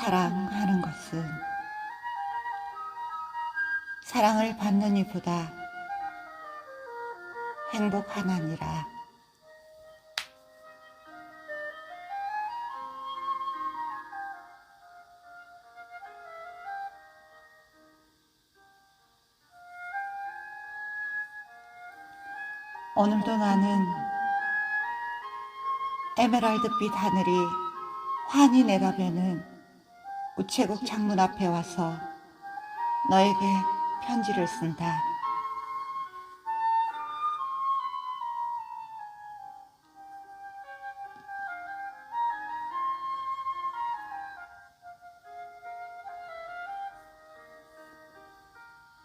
사랑하는 것은 사랑을 받는 이보다 행복하나니라. 오늘도 나는 에메랄드빛 하늘이 환히 내다보는 우체국 창문 앞에 와서 너에게 편지를 쓴다.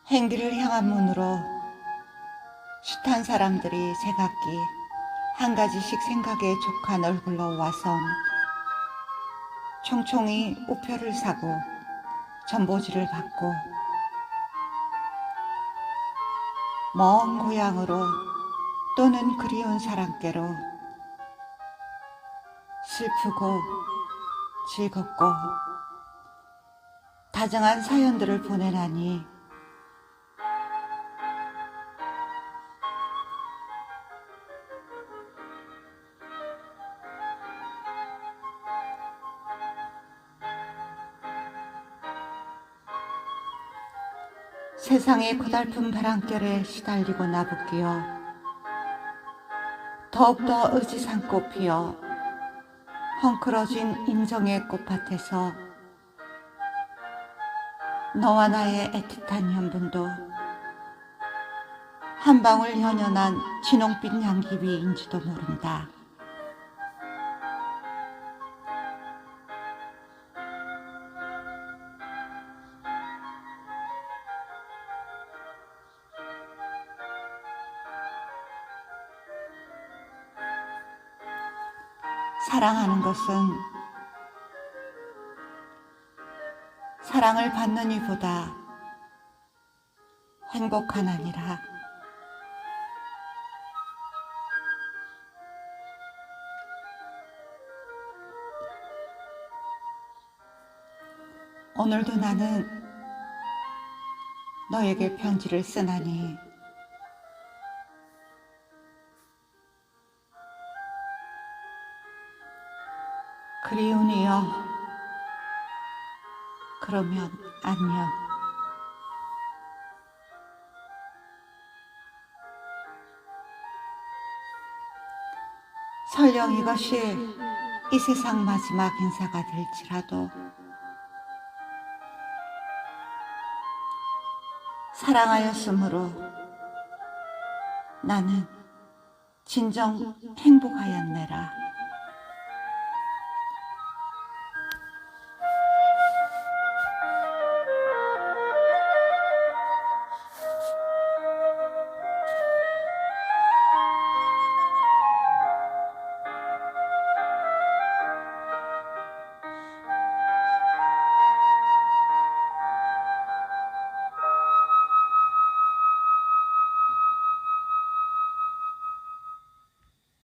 행기를 향한 문으로 숱한 사람들이 새각기 한 가지씩 생각에 족한 얼굴로 와선 총총히 우표를 사고 전보지를 받고 먼 고향으로 또는 그리운 사람께로 슬프고 즐겁고 다정한 사연들을 보내나니 세상의 고달픈 바람결에 시달리고 나부끼어 더욱더 의지삼고 피어 헝클어진 인정의 꽃밭에서 너와 나의 애틋한 연분도 한 방울 현연한 진홍빛 향기 위인지도 모른다. 사랑하는 것은 사랑을 받는 이보다 행복하나니라. 오늘도 나는 너에게 편지를 쓰나니 그리운이여 그러면 안녕 설령 이것이 이 세상 마지막 인사가 될지라도 사랑하였으므로 나는 진정 행복하였네라.